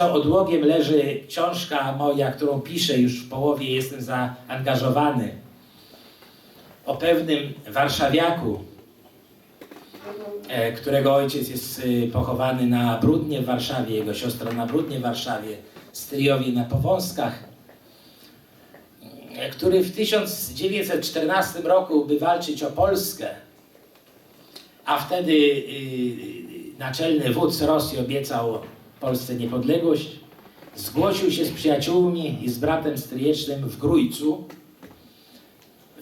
odłogiem leży książka moja, którą piszę już w połowie, jestem zaangażowany. O pewnym warszawiaku, e, którego ojciec jest e, pochowany na Brudnie w Warszawie, jego siostra na Brudnie w Warszawie, Stryjowie na Powązkach, e, który w 1914 roku, by walczyć o Polskę, a wtedy y, naczelny wódz Rosji obiecał Polsce niepodległość, zgłosił się z przyjaciółmi i z bratem stryjecznym w Grójcu,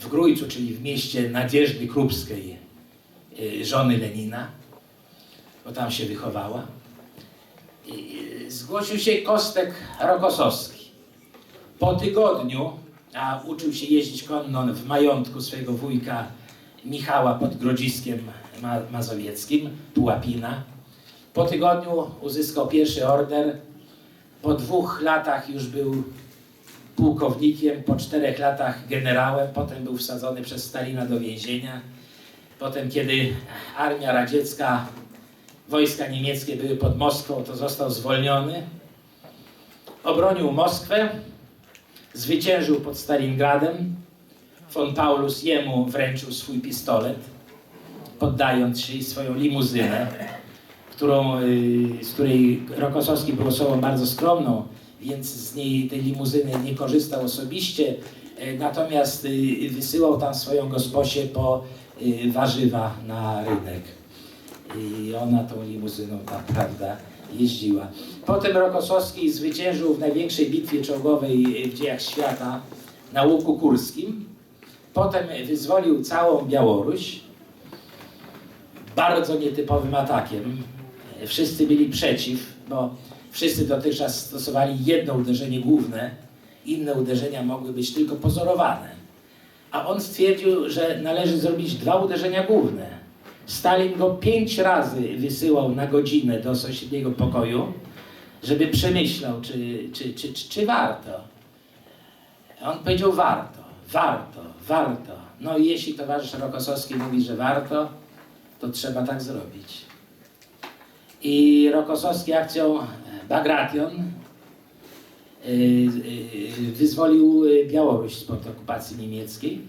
w Grójcu, czyli w mieście Nadzieżdy Krupskiej, y, żony Lenina, bo tam się wychowała. Y, Zgłosił się Kostek Rokosowski. Po tygodniu, a uczył się jeździć konno w majątku swojego wujka Michała pod Grodziskiem Ma Mazowieckim, Pułapina. Po tygodniu uzyskał pierwszy order. Po dwóch latach już był pułkownikiem, po czterech latach generałem, potem był wsadzony przez Stalina do więzienia. Potem, kiedy armia radziecka, wojska niemieckie były pod Moskwą, to został zwolniony. Obronił Moskwę, zwyciężył pod Stalingradem. Von Paulus jemu wręczył swój pistolet, poddając się i swoją limuzynę, którą, y, z której Rokosowski był osobą bardzo skromną, więc z niej tej limuzyny nie korzystał osobiście, y, natomiast y, wysyłał tam swoją gosposię po y, warzywa na rynek. I ona tą limuzyną tam, prawda, jeździła. Potem Rokosowski zwyciężył w największej bitwie czołgowej w dziejach świata na Łuku Kurskim. Potem wyzwolił całą Białoruś bardzo nietypowym atakiem. Wszyscy byli przeciw, bo wszyscy dotychczas stosowali jedno uderzenie główne, inne uderzenia mogły być tylko pozorowane. A on stwierdził, że należy zrobić dwa uderzenia główne. Stalin go pięć razy wysyłał na godzinę do sąsiedniego pokoju, żeby przemyślał, czy, czy, czy, czy, czy warto. On powiedział warto, warto, warto. No i jeśli towarzysz Rokosowski mówi, że warto, to trzeba tak zrobić. I Rokosowski akcją Bagration y, y, wyzwolił Białoruś spod okupacji niemieckiej.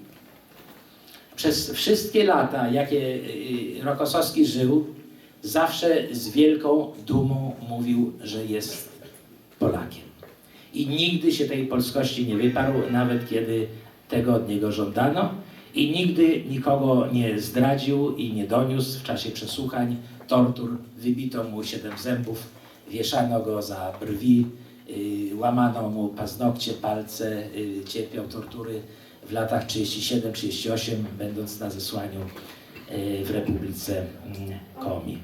Przez wszystkie lata, jakie Rokosowski żył, zawsze z wielką dumą mówił, że jest Polakiem. I nigdy się tej polskości nie wyparł, nawet kiedy tego od niego żądano. I nigdy nikogo nie zdradził i nie doniósł w czasie przesłuchań, tortur. Wybito mu siedem zębów, wieszano go za brwi, y, łamano mu paznokcie, palce, y, cierpiał tortury w latach 37-38, będąc na zesłaniu y, w Republice mm, Komi.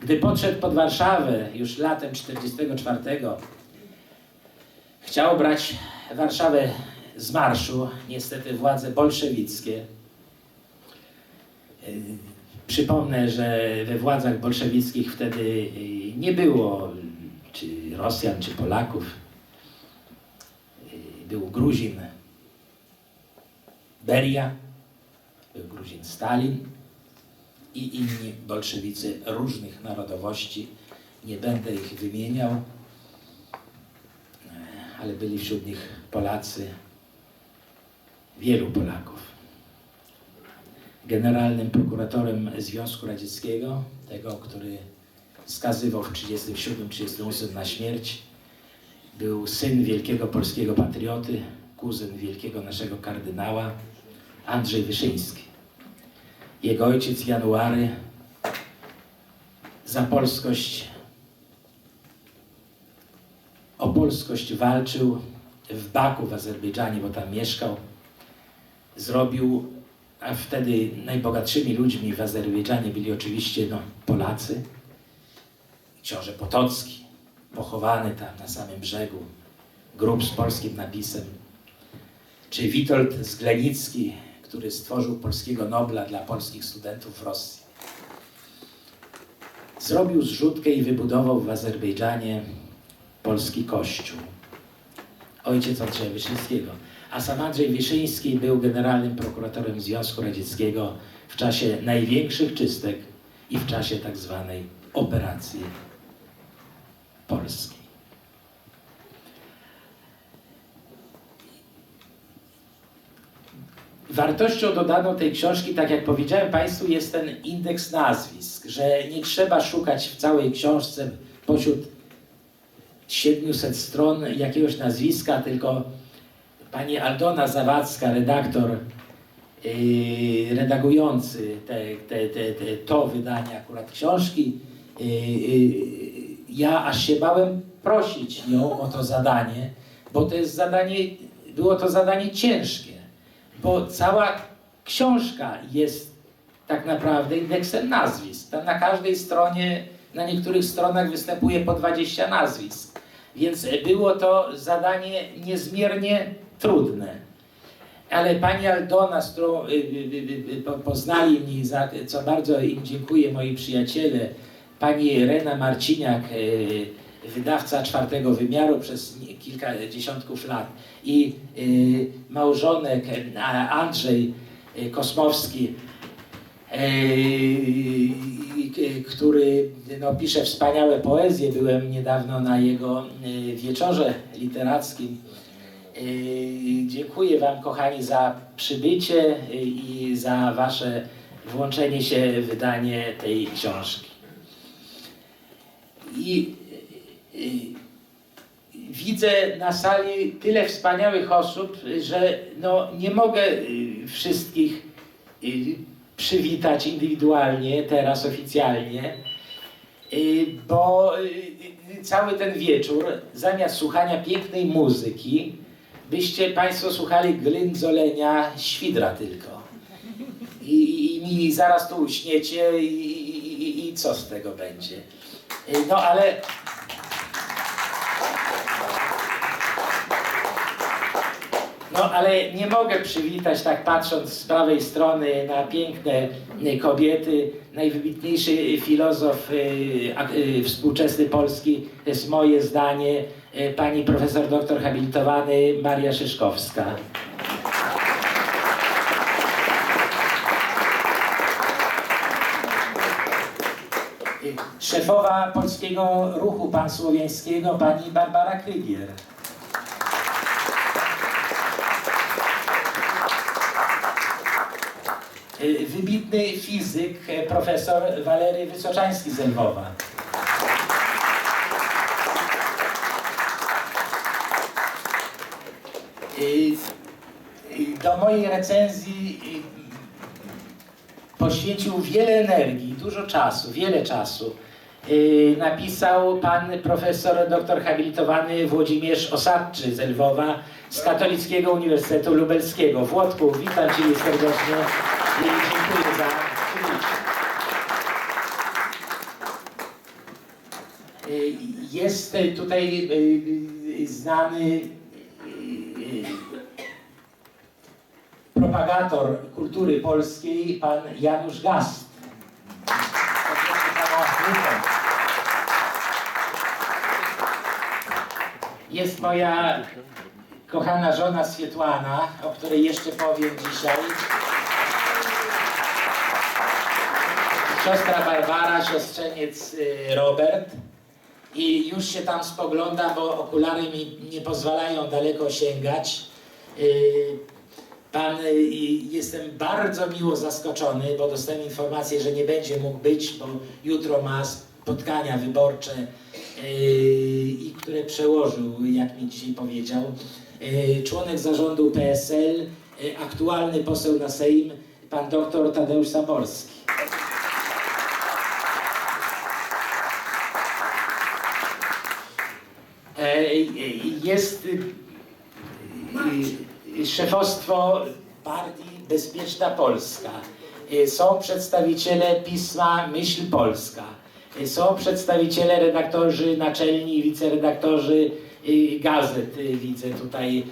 Gdy podszedł pod Warszawę już latem 44 chciał brać Warszawę z marszu. Niestety władze bolszewickie. Yy, Przypomnę, że we władzach bolszewickich wtedy yy, nie było czy Rosjan, czy Polaków. Yy, Był Gruzin Beria, był Gruzin Stalin i inni bolszewicy różnych narodowości. Nie będę ich wymieniał ale byli wśród nich Polacy, wielu Polaków. Generalnym prokuratorem Związku Radzieckiego, tego, który skazywał w 1937-1938 na śmierć, był syn wielkiego polskiego patrioty, kuzyn wielkiego naszego kardynała, Andrzej Wyszyński. Jego ojciec January za polskość o polskość walczył w Baku w Azerbejdżanie, bo tam mieszkał. Zrobił, a wtedy najbogatszymi ludźmi w Azerbejdżanie byli oczywiście no, Polacy. Książę Potocki, pochowany tam na samym brzegu, grób z polskim napisem. Czy Witold Zglenicki, który stworzył polskiego Nobla dla polskich studentów w Rosji. Zrobił zrzutkę i wybudował w Azerbejdżanie polski kościół. Ojciec Andrzeja Wyszyńskiego a sam Andrzej Wiszyński był generalnym prokuratorem Związku Radzieckiego w czasie największych czystek i w czasie tak zwanej operacji polskiej. Wartością dodaną tej książki, tak jak powiedziałem Państwu, jest ten indeks nazwisk, że nie trzeba szukać w całej książce pośród 700 stron jakiegoś nazwiska, tylko pani Aldona Zawadzka, redaktor yy, redagujący te, te, te, te, to wydanie akurat książki, yy, yy, ja aż się bałem prosić ją o to zadanie, bo to jest zadanie, było to zadanie ciężkie, bo cała książka jest tak naprawdę indeksem nazwisk. Tam na każdej stronie, na niektórych stronach występuje po 20 nazwisk. Więc było to zadanie niezmiernie trudne. Ale pani Aldona, z którą y, y, y, po- poznali mnie, za co bardzo im dziękuję, moi przyjaciele, pani Rena Marciniak, wydawca czwartego wymiaru przez kilka dziesiątków lat i małżonek Andrzej Kosmowski, który no, pisze wspaniałe poezje. Byłem niedawno na jego wieczorze literackim. Ej, Dziękuję Wam, kochani, za przybycie e, i za Wasze włączenie się w wydanie tej książki. I e, widzę na sali tyle wspaniałych osób, że no, nie mogę wszystkich przywitać indywidualnie, teraz oficjalnie, bo cały ten wieczór, zamiast słuchania pięknej muzyki, byście Państwo słuchali ględzolenia świdra tylko. I, i zaraz tu uśniecie i, i, i, i co z tego będzie. Y, No ale No ale nie mogę przywitać, tak patrząc z prawej strony na piękne y, kobiety, najwybitniejszy filozof y, y, współczesny Polski, to jest moje zdanie, pani profesor doktor habilitowany Maria Szyszkowska. Y, Szefowa Polskiego Ruchu Pansłowiańskiego pani Barbara Krygier. Y, wybitny fizyk, profesor Walery Wysoczański z Lwowa. Y, Do mojej recenzji y, poświęcił wiele energii, dużo czasu, wiele czasu. Y, Napisał pan profesor doktor habilitowany Włodzimierz Osadczy z Lwowa z Katolickiego Uniwersytetu Lubelskiego. Włodku, witam Cię serdecznie i dziękuję za przybycie. Y, Jest tutaj znany y, y, propagator kultury polskiej, pan Janusz Gast. Jest moja kochana żona Swietłana, o której jeszcze powiem dzisiaj. Siostra Barbara, siostrzeniec y, Robert. I już się tam spoglądam, bo okulary mi nie pozwalają daleko sięgać. Pan, y, jestem bardzo miło zaskoczony, bo dostałem informację, że nie będzie mógł być, bo jutro ma spotkania wyborcze, y, i które przełożył, jak mi dzisiaj powiedział, y, członek zarządu PSL, aktualny poseł na Sejm, pan doktor Tadeusz Saborski. E, Jest szefostwo partii Bezpieczna Polska. Y, Są przedstawiciele pisma Myśl Polska. Y, Są przedstawiciele redaktorzy naczelni i wiceredaktorzy y, gazet. Widzę tutaj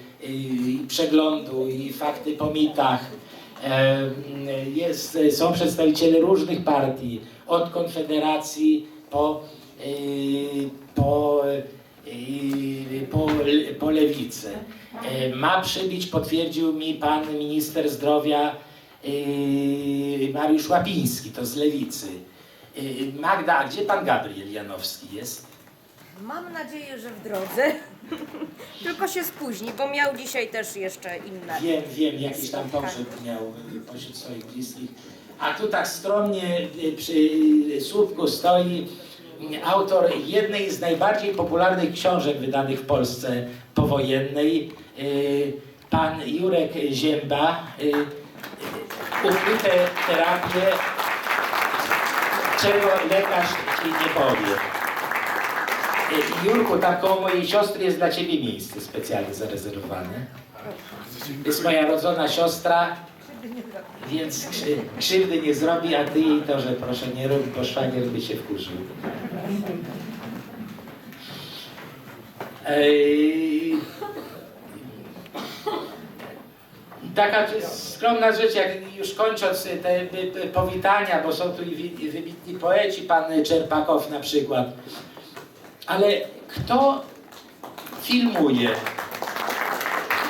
przeglądu i fakty po mitach. E, Jest, są przedstawiciele różnych partii, od Konfederacji po, po po, po lewicę. E, Ma przybić, potwierdził mi pan minister zdrowia e, Mariusz Łapiński, to z lewicy. E, Magda, a gdzie pan Gabriel Janowski jest? Mam nadzieję, że w drodze. Tylko się spóźni, bo miał dzisiaj też jeszcze inne. Wiem, wiem, jakiś tam pogrzeb miał y, pośród swoich bliskich. A tu tak skromnie y, przy y, słupku stoi autor jednej z najbardziej popularnych książek wydanych w Polsce powojennej, y, pan Jurek Zięba. y, y, Ukryte terapie, czego lekarz ci nie powie. Jurku, tak koło mojej siostry jest dla ciebie miejsce specjalnie zarezerwowane. Jest moja rodzona siostra, więc krzy, krzywdy nie zrobi, a ty jej to, że proszę nie rób, bo szwagier by się wkurzył. Ej, Taka skromna rzecz, jak już kończąc te, powitania, bo są tu i wybitni poeci, pan Czerpakow na przykład. Ale kto filmuje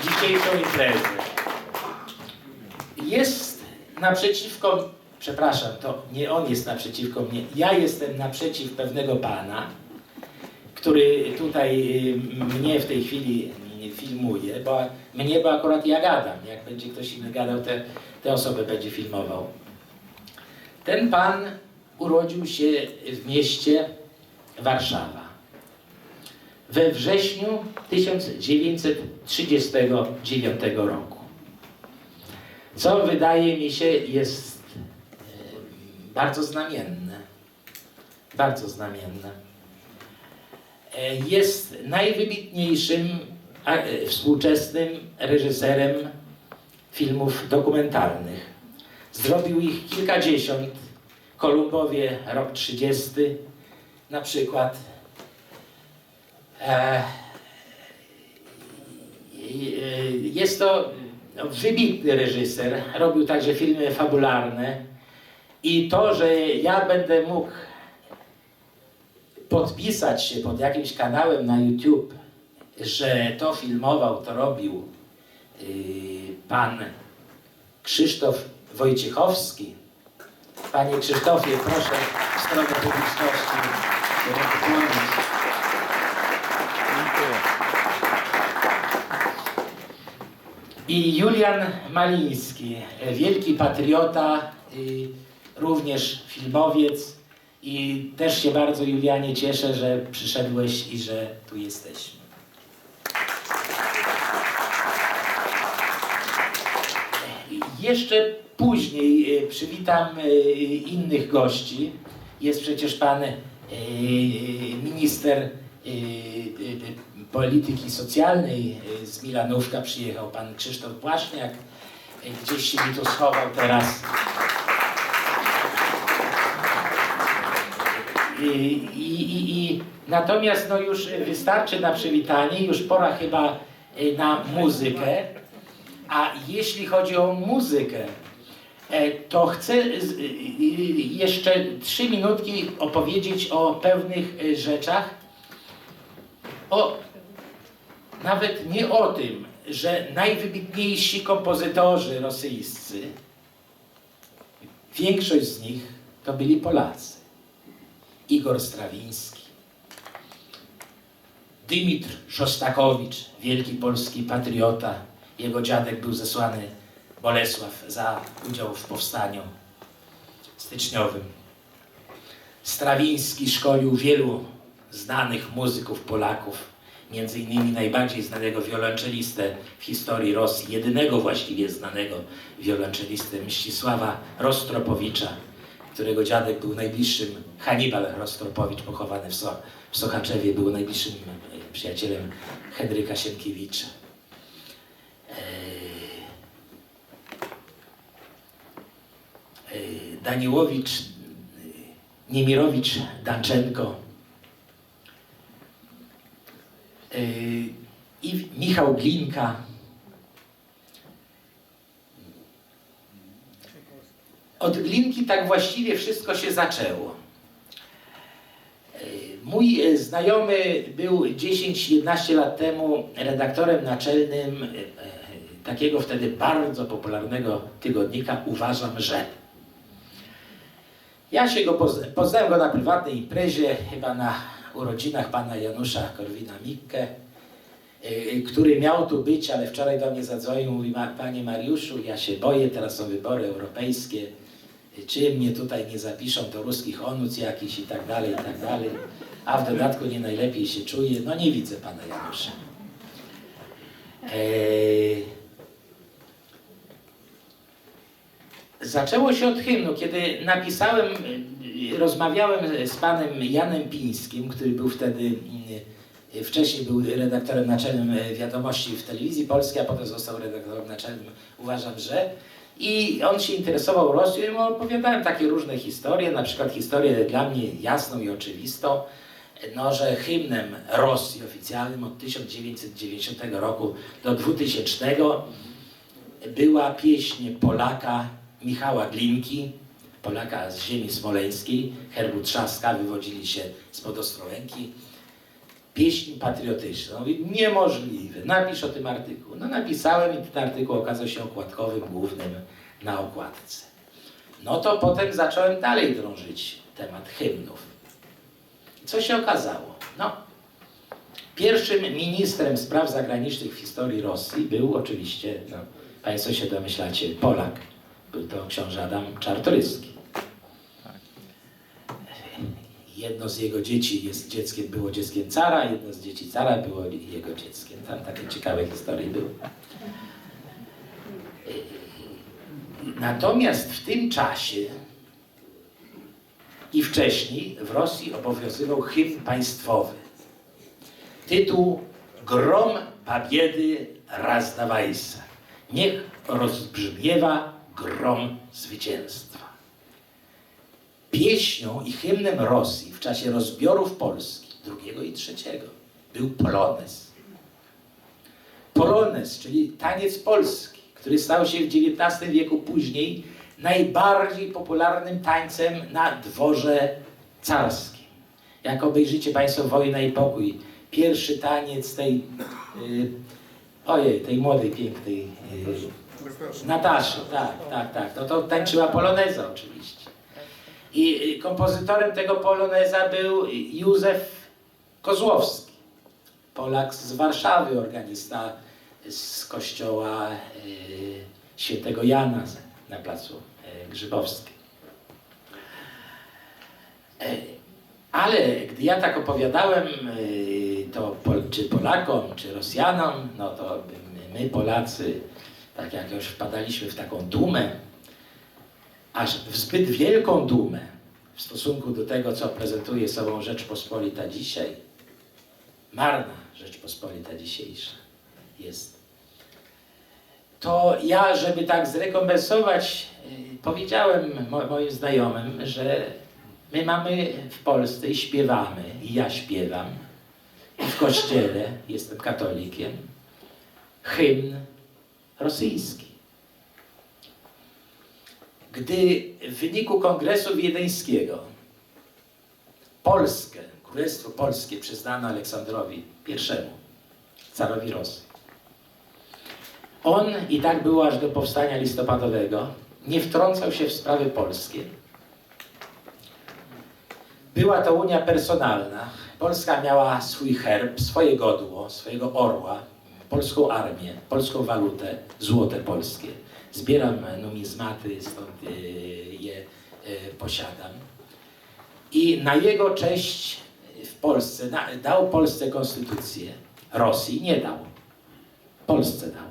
dzisiejszą imprezę? Jest naprzeciwko, przepraszam, to nie on jest naprzeciwko mnie, ja jestem naprzeciw pewnego pana, który tutaj y, mnie w tej chwili filmuje, bo mnie, bo akurat ja gadam. Jak będzie ktoś inny gadał, te, te osoby będzie filmował. Ten pan urodził się w mieście Warszawa we wrześniu 1939 roku. Co wydaje mi się jest e, bardzo znamienne. Bardzo znamienne. E, Jest najwybitniejszym e, współczesnym reżyserem filmów dokumentalnych. Zrobił ich kilkadziesiąt. Kolumbowie, rok 30 na przykład. Jest to wybitny reżyser. Robił także filmy fabularne. I to, że ja będę mógł podpisać się pod jakimś kanałem na YouTube, że to filmował, to robił yy, pan Krzysztof Wojciechowski. Panie Krzysztofie, proszę w stronę publiczności się I Julian Maliński, wielki patriota, y, również filmowiec. I też się bardzo, Julianie, cieszę, że przyszedłeś i że tu jesteśmy. Jeszcze później y, przywitam y, innych gości. Jest przecież pan minister polityki socjalnej z Milanówka. Przyjechał pan Krzysztof Płaszniak. Gdzieś się mi tu schował teraz. I, i, i, i natomiast no już wystarczy na przywitanie, już pora chyba y, na muzykę. A jeśli chodzi o muzykę, e, to chcę y, jeszcze trzy minutki opowiedzieć o pewnych rzeczach. O, nawet nie o tym, że najwybitniejsi kompozytorzy rosyjscy, większość z nich to byli Polacy. Igor Strawiński, Dymitr Szostakowicz, wielki polski patriota. Jego dziadek był zesłany Bolesław za udział w powstaniu styczniowym. Strawiński szkolił wielu znanych muzyków Polaków, między innymi najbardziej znanego wiolonczelistę w historii Rosji, jedynego właściwie znanego wiolonczelistę Mścisława Rostropowicza, którego dziadek był najbliższym, Hannibal Rostropowicz, pochowany w, so, w Sochaczewie, był najbliższym e, przyjacielem Henryka Sienkiewicza. E, Daniłowicz, e, Niemirowicz, Danczenko i Michał Glinka. Od Glinki tak właściwie wszystko się zaczęło. E, Mój e, znajomy był 10-11 lat temu redaktorem naczelnym e, e, takiego wtedy bardzo popularnego tygodnika Uważam, że. Ja się go pozna, poznałem go na prywatnej imprezie, chyba na urodzinach pana Janusza Korwina-Mikke. y, który miał tu być, ale wczoraj do mnie zadzwonił, mówi, "Ma- panie Mariuszu, ja się boję, teraz są wybory europejskie, y, czy mnie tutaj nie zapiszą do ruskich onuc jakiś i tak dalej, i tak dalej, a w dodatku nie najlepiej się czuję, no nie widzę pana Janusza. Eee, Zaczęło się od hymnu, kiedy napisałem, y, rozmawiałem z panem Janem Pińskim, który był wtedy, y, wcześniej był redaktorem naczelnym wiadomości w telewizji polskiej, a potem został redaktorem naczelnym, uważam, że. I on się interesował Rosją. I mu opowiadałem takie różne historie, na przykład historię dla mnie jasną i oczywistą, no, że hymnem Rosji oficjalnym od 1990 roku do 2000 była pieśń Polaka Michała Glinki, Polaka z ziemi smoleńskiej, herbu Trzaska, wywodzili się spod Ostrołęki. Pieśń patriotyczna. Mówię, niemożliwe, napisz o tym artykuł. No napisałem i ten artykuł okazał się okładkowym, głównym na okładce. No to potem zacząłem dalej drążyć temat hymnów. Co się okazało? No, pierwszym ministrem spraw zagranicznych w historii Rosji był oczywiście, no, Państwo się domyślacie, Polak. Był to książę Adam Czartoryski. Jedno z jego dzieci jest dzieckiem, było dzieckiem cara, jedno z dzieci cara było jego dzieckiem. Tam takie ciekawe historie były. Natomiast w tym czasie i wcześniej w Rosji obowiązywał hymn państwowy. Tytuł Grom Pabiedy Razdawajsa. Niech rozbrzmiewa grom zwycięstwa. Pieśnią i hymnem Rosji w czasie rozbiorów Polski drugiego i trzeciego był polonez. Polonez, czyli taniec polski, który stał się w XIX wieku później najbardziej popularnym tańcem na dworze carskim. Jak obejrzycie Państwo Wojna i Pokój, pierwszy taniec tej, y, ojej, tej młodej, pięknej y, Nataszy, tak, tak, tak. No to tańczyła poloneza oczywiście. I kompozytorem tego poloneza był Józef Kozłowski. Polak z Warszawy, organista z kościoła y, świętego Jana na placu y, Grzybowskim. E, Ale gdy ja tak opowiadałem, to Pol, czy Polakom, czy Rosjanom, no to my Polacy, tak jak już wpadaliśmy w taką dumę, aż w zbyt wielką dumę w stosunku do tego, co prezentuje sobą Rzeczpospolita dzisiaj, marna Rzeczpospolita dzisiejsza jest. To ja, żeby tak zrekompensować, y, powiedziałem mo- moim znajomym, że my mamy w Polsce i śpiewamy, i ja śpiewam, i w kościele, jestem katolikiem, hymn rosyjski. Gdy w wyniku Kongresu Wiedeńskiego Polskę, Królestwo Polskie przyznano Aleksandrowi I, carowi Rosji, on, i tak było aż do powstania listopadowego, nie wtrącał się w sprawy polskie. Była to unia personalna. Polska miała swój herb, swoje godło, swojego orła, polską armię, polską walutę, złote polskie. Zbieram numizmaty, stąd y, je y, posiadam. I na jego cześć w Polsce, dał Polsce konstytucję. Rosji nie dał. Polsce dał.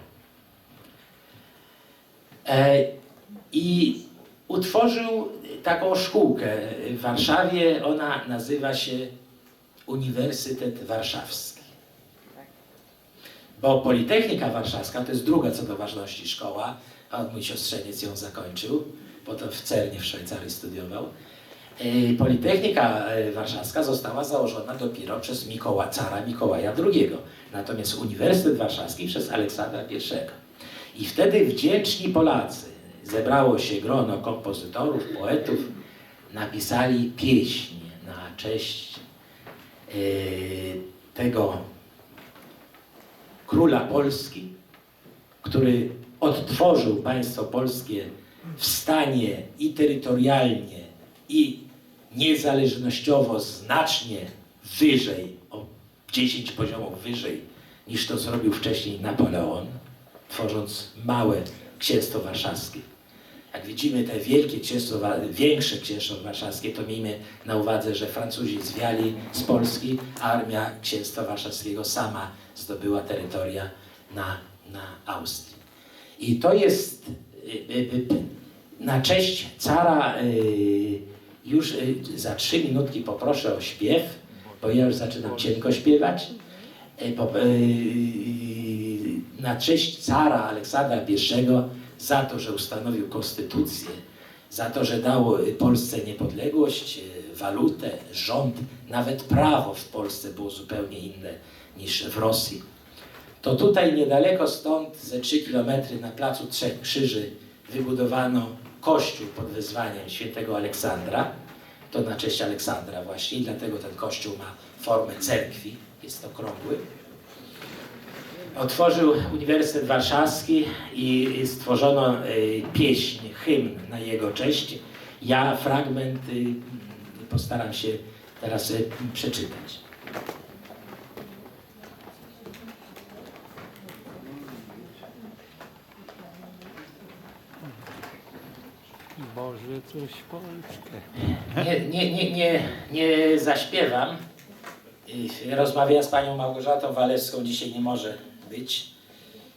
E, I utworzył taką szkółkę w Warszawie. Ona nazywa się Uniwersytet Warszawski. Bo Politechnika Warszawska to jest druga co do ważności szkoła, a mój siostrzeniec ją zakończył, potem w Cernie w Szwajcarii studiował. E, Politechnika e, Warszawska została założona dopiero przez Mikoła, cara Mikołaja II, natomiast Uniwersytet Warszawski przez Aleksandra I. I wtedy wdzięczni Polacy, zebrało się grono kompozytorów, poetów, napisali pieśń na cześć e, tego króla Polski, który odtworzył państwo polskie w stanie i terytorialnie, i niezależnościowo znacznie wyżej, o 10 poziomów wyżej niż to zrobił wcześniej Napoleon, tworząc małe księstwo warszawskie. Jak widzimy te wielkie księstwo, większe księstwo warszawskie, to miejmy na uwadze, że Francuzi zwiali z Polski, armia księstwa warszawskiego sama zdobyła terytoria na, na Austrii. I to jest y, y, y, na cześć cara już za trzy minutki poproszę o śpiew, bo ja już zaczynam cienko śpiewać. Na cześć cara Aleksandra I za to, że ustanowił konstytucję, za to, że dał Polsce niepodległość, walutę, rząd, nawet prawo w Polsce było zupełnie inne niż w Rosji to tutaj niedaleko stąd, ze 3 km na placu Trzech Krzyży, wybudowano kościół pod wezwaniem świętego Aleksandra. To na cześć Aleksandra właśnie, dlatego ten kościół ma formę cerkwi, jest okrągły. Otworzył Uniwersytet Warszawski i stworzono y, pieśń, hymn na jego cześć. Ja fragment y, postaram się teraz y, przeczytać. Boże, coś Polskę. Nie, nie, nie, nie, nie zaśpiewam. I Rozmawiam z panią Małgorzatą Walewską, dzisiaj nie może być.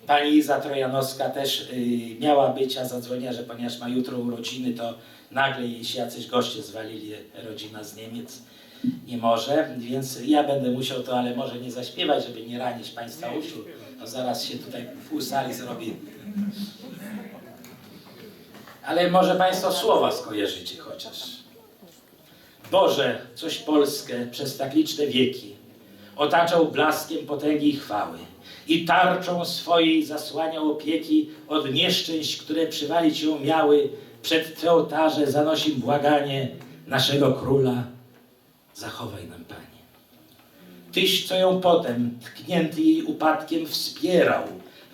Pani Iza Trojanowska też y, miała być, a zadzwoniła, że ponieważ ma jutro urodziny, to nagle jej się jacyś goście zwalili, rodzina z Niemiec. Nie może, więc ja będę musiał to, ale może nie zaśpiewać, żeby nie ranić państwa uszu. No zaraz się tutaj pół sali zrobi. Ale może państwo słowa skojarzycie chociaż. Boże, coś Polskę przez tak liczne wieki otaczał blaskiem potęgi i chwały i tarczą swojej zasłaniał opieki od nieszczęść, które przywalić ją miały. Przed Twe ołtarze zanosi błaganie naszego Króla. Zachowaj nam, Panie. Tyś, co ją potem, tknięty jej upadkiem, wspierał,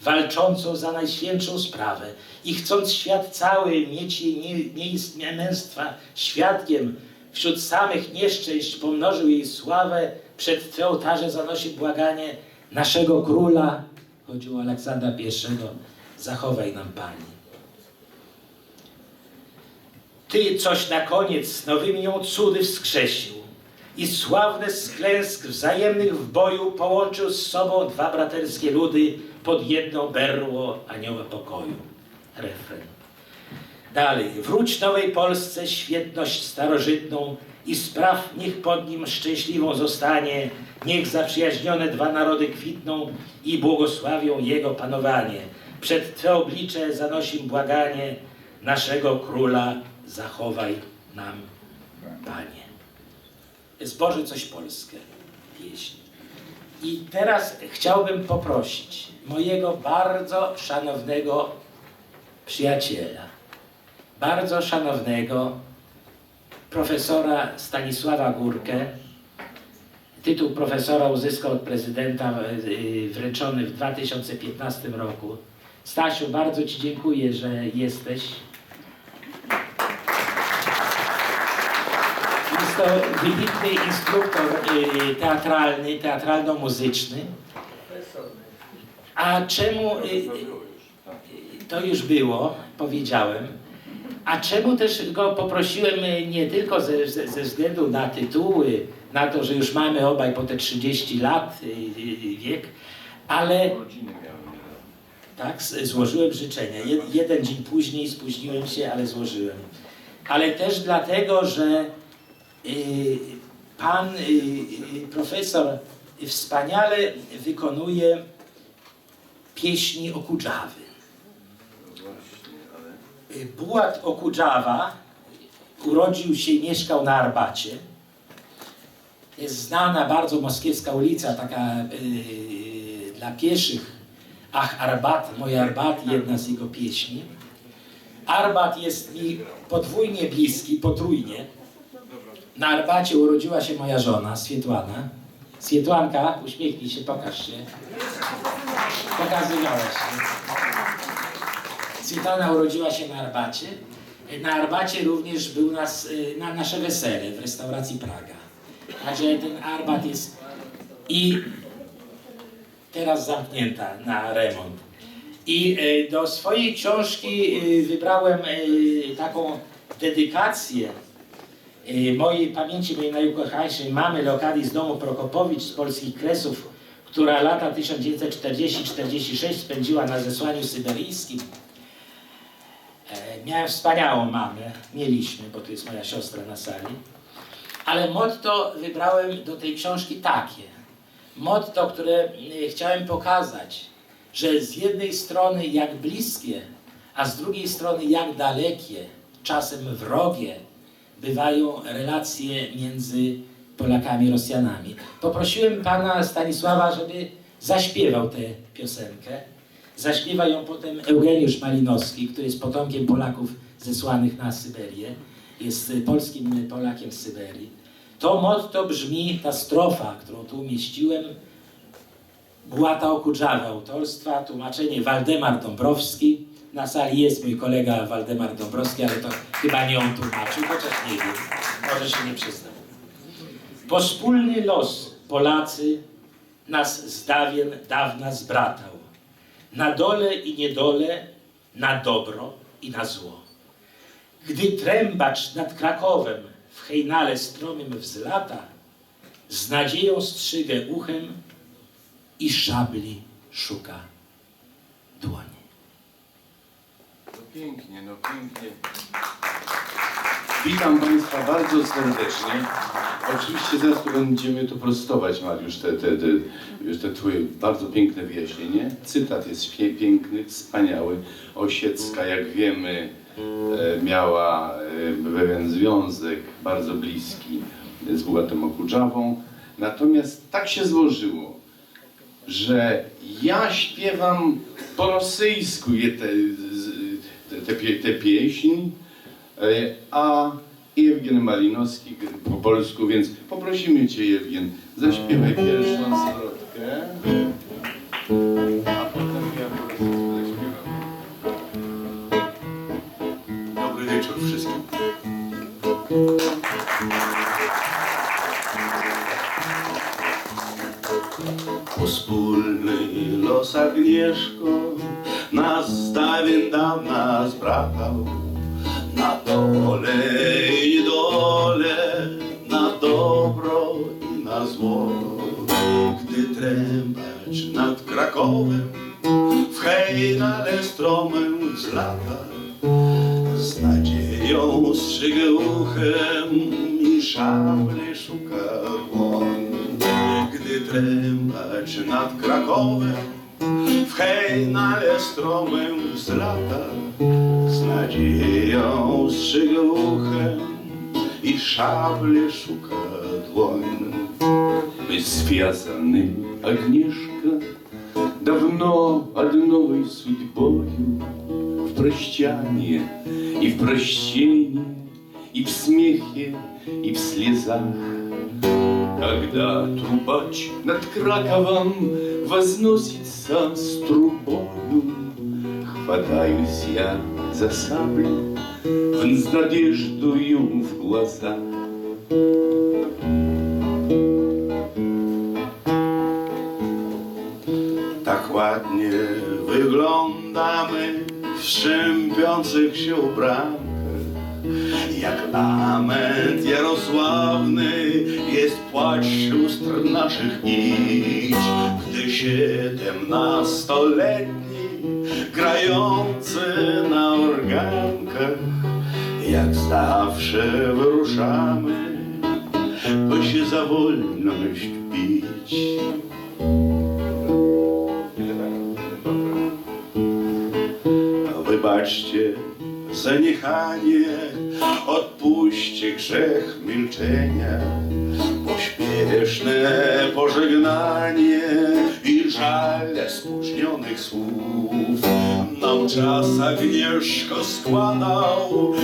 walczącą za najświętszą sprawę i chcąc świat cały mieć jej nie- męstwa świadkiem, wśród samych nieszczęść pomnożył jej sławę, przed Twe ołtarze zanosi błaganie naszego króla, chodziło o Aleksandra I, zachowaj nam, Panie. Ty coś na koniec nowymi ją cudy wskrzesił i sławne z klęsk wzajemnych w boju połączył z sobą dwa braterskie ludy pod jedno berło anioła pokoju. Refren. Dalej. Wróć nowej Polsce świetność starożytną i spraw, niech pod nim szczęśliwą zostanie. Niech zaprzyjaźnione dwa narody kwitną i błogosławią jego panowanie. Przed Twe oblicze zanosim błaganie naszego króla zachowaj nam, Panie. Jest Boże coś Polskę, pieśń. I teraz chciałbym poprosić mojego bardzo szanownego przyjaciela, bardzo szanownego profesora Stanisława Górkę. Tytuł profesora uzyskał od prezydenta y, wręczony w 2015 roku. Stasiu, bardzo Ci dziękuję, że jesteś. Jest to wybitny instruktor y, teatralny, teatralno-muzyczny. A czemu... y, y, to już było, powiedziałem. A czemu też go poprosiłem nie tylko ze, ze, ze względu na tytuły, na to, że już mamy obaj po te 30 lat wiek, ale tak, złożyłem życzenia. Jed, jeden dzień później spóźniłem się, ale złożyłem. Ale też dlatego, że pan profesor wspaniale wykonuje pieśni Okudżawy. Bułat Okudżawa urodził się i mieszkał na Arbacie. Jest znana bardzo moskiewska ulica, taka y, dla pieszych. Ach, Arbat, moje Arbat, jedna z jego pieśni. Arbat jest mi podwójnie bliski, potrójnie. Na Arbacie urodziła się moja żona, Swietłana. Swietłanka, uśmiechnij się, pokaż się. Pokazywałaś się. Swietłana urodziła się na Arbacie. Na Arbacie również był nas, y, na nasze wesele w restauracji Praga. Także ten Arbat jest... I teraz zamknięta na remont. I e, do swojej książki e, wybrałem taką dedykację mojej pamięci, mojej najukochańszej mamy lokali z domu Prokopowicz z polskich kresów, która lata 1940-46 spędziła na zesłaniu syberyjskim. E, Miałem wspaniałą mamę, mieliśmy, bo tu jest moja siostra na sali. Ale motto wybrałem do tej książki takie. Motto, które y, chciałem pokazać, że z jednej strony jak bliskie, a z drugiej strony jak dalekie, czasem wrogie, bywają relacje między Polakami i Rosjanami. Poprosiłem pana Stanisława, żeby zaśpiewał tę piosenkę. Zaśpiewa ją potem Eugeniusz Malinowski, który jest potomkiem Polaków zesłanych na Syberię. Jest polskim Polakiem z Syberii. To motto brzmi, ta strofa, którą tu umieściłem, Błata Okudżawy autorstwa, tłumaczenie Waldemar Dąbrowski. Na sali jest mój kolega Waldemar Dąbrowski, ale to chyba nie on tłumaczył, chociaż nie wiem, może się nie przyznam. Po wspólny los Polacy nas z dawien dawna zbratał. Na dole i niedole, na dobro i na zło. Gdy trębacz nad Krakowem w hejnale stromym wzlata, z nadzieją strzygę uchem i szabli szuka dłoni. Pięknie, no pięknie. Witam Państwa bardzo serdecznie. Oczywiście zaraz tu będziemy to prostować, Mariusz, te, te, te, te Twoje bardzo piękne wyjaśnienie. Cytat jest piękny, wspaniały. Osiecka, jak wiemy, e, miała e, pewien związek bardzo bliski z Bułatem Okudżawą. Natomiast tak się złożyło, że ja śpiewam po rosyjsku te, te, e, a Jewgen Malinowski po polsku, więc poprosimy Cię Jewgen, zaśpiewaj pierwszą zwrotkę, a potem ja po zaśpiewam. Dobry wieczór wszystkim. Los Agnieszko zbratał na dole i dole, na dobro i na zło. Gdy trębacz nad Krakowem w hejnale stromem z lata z nadzieją strzygę uchem i szabli szuka dłoń. Gdy trębacz nad Krakowem hejnale stromem z lata z nadzieją strzygę uchem i szabli szuka dłoń. Мы связаны, Агнешка, давно одной судьбою В прощание и в прощении, и в смехе, и в слезах. Когда трубач над Краковом возносится с трубою, Хватаюсь я за саблю с надеждою в глазах. Tak ładnie wyglądamy w szczępiących się ubrankach. Lament Jarosławny jest płacz sióstr naszych idź, gdy siedemnastoletni grający na organkach, jak zawsze wyruszamy, by się za wolność. Wybaczcie zaniechanie, odpuśćcie grzech milczenia, pośpieszne pożegnanie i żale spóźnionych słów. Nam czas Agnieszko składał,